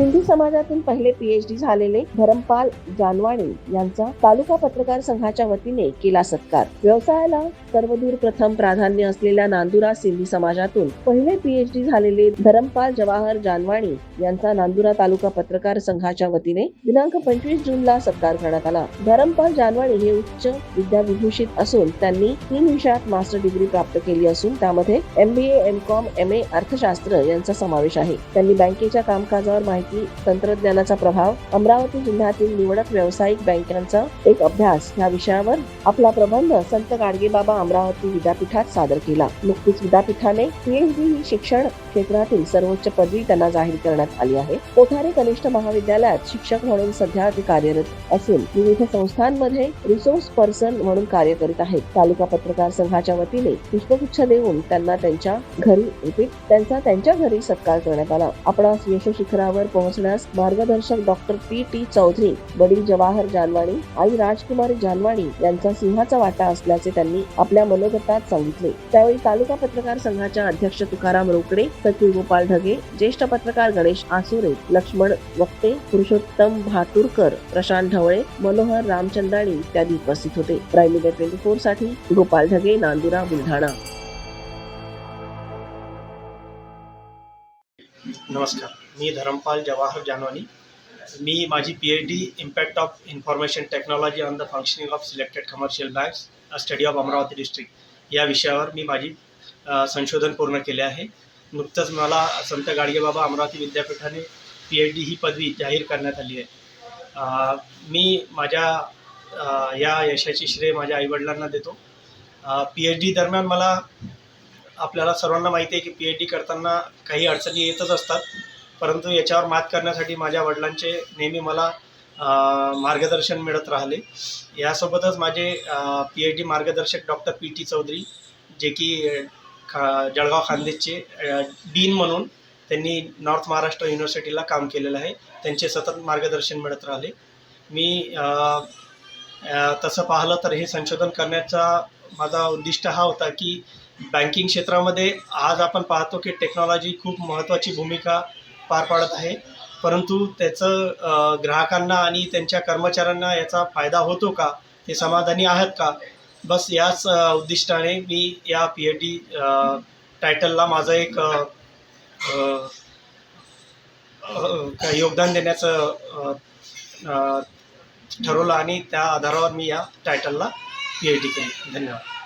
सिंधी समाजातून पहिले पीएचडी झालेले धरमपाल जानवाणी यांचा तालुका पत्रकार संघाच्या वतीने केला सत्कार. व्यवसायाला सर्वदूर प्रथम प्राधान्य असलेल्या नांदुरा सिंधी समाजातून पहिले पीएचडी झालेले धरमपाल जवाहर जानवाणी यांचा नांदुरा तालुका पत्रकार संघाच्या वतीने दिनांक पंचवीस जूनला सत्कार करण्यात आला. धरमपाल जानवाणी हे उच्च विद्याविभूषित असून त्यांनी तीन विषयात मास्टर डिग्री प्राप्त केली असून त्यामध्ये MBA M com M A अर्थशास्त्र यांचा समावेश आहे. त्यांनी बँकेच्या कामकाजावर माहिती तंत्रज्ञानाचा प्रभाव अमरावती जिल्ह्यातील निवडक व्यावसायिक बँकांचा एक अभ्यास या विषयावर आपला प्रबंध संत गाडगेबाबा अमरावती विद्यापीठात सादर केला. नुकतीच विद्यापीठाने पीएचडी ही शिक्षण क्षेत्रातील सर्वोच्च पदवी त्यांना जाहीर करण्यात आली आहे. कोठारे कनिष्ठ महाविद्यालयात शिक्षक म्हणून सध्या ते कार्यरत असून विविध संस्थांमध्ये रिसोर्स पर्सन म्हणून कार्य करीत आहेत. तालुका पत्रकार संघाच्या वतीने पुष्पगुच्छ देऊन त्यांना त्यांच्या घरी त्यांचा त्यांच्या घरी सत्कार करण्यात आला. आपणास यश शिखरावर पोहोचण्यास मार्गदर्शक डॉक्टर पी टी चौधरी वडील जवाहर जानवाणी आई राजकुमारी जानवाणी यांचा सिंहाचा वाटा असल्याचे त्यांनी आपल्या मनोगतात सांगितले. त्यावेळी तालुका पत्रकार संघाच्या अध्यक्ष तुकाराम रोकडे सचिव गोपाल ढगे ज्येष्ठ पत्रकार गणेश आसुरे लक्ष्मण वक्ते पुरुषोत्तम भातुरकर प्रशांत ढवळे मनोहर रामचंदाणी इत्यादी उपस्थित होते. प्राईम मीडिया ट्वेंटी फोरसाठी गोपाल ढगे नांदुरा बुलढाणा. नमस्कार. मी धरमपाल जवाहर जानवानी. मी माझी P H D impact of information technology on the functioning of selected commercial banks study of Amravati district या विषयावर मी माझी संशोधन पूर्ण केले आहे. नुकतंच मला संत गाडगेबाबा अमरावती विद्यापीठाने पी एच डी ही पदवी जाहीर करण्यात आली आहे. मी माझ्या या यशाची श्रेय माझ्या आईवडिलांना देतो. पी एच डी दरम्यान मला आपल्याला सर्वांना माहिती आहे की पी एच डी करताना काही अडचणी येतच असतात. परंतु याच्यावर मात करण्यासाठी माझ्या वडिलांचे नेहमी मला मार्गदर्शन मिळत राहिले. यासोबतच माझे पी एच डी मार्गदर्शक डॉक्टर पी टी चौधरी जे की खा जळगाव खानदेशचे डीन म्हणून त्यांनी नॉर्थ महाराष्ट्र युनिव्हर्सिटीला काम केलेलं आहे. त्यांचे सतत मार्गदर्शन मिळत राहिले. मी तसं पाहिलं तर हे संशोधन करण्याचा माझा उद्दिष्ट हा होता की बँकिंग क्षेत्रामध्ये आज आपण पाहतो की टेक्नॉलॉजी खूप महत्त्वाची भूमिका पार पाडत आहे. परंतु त्याचं ग्राहकांना आणि त्यांच्या कर्मचाऱ्यांना याचा फायदा होतो का? ते समाधानी आहेत का? बस याच उद्दिष्टाने मी या पी एच डी टायटलला माझं एक योगदान देण्याचं ठरवलं आणि त्या आधारावर मी या टायटलला पी एच डी केली धन्यवाद.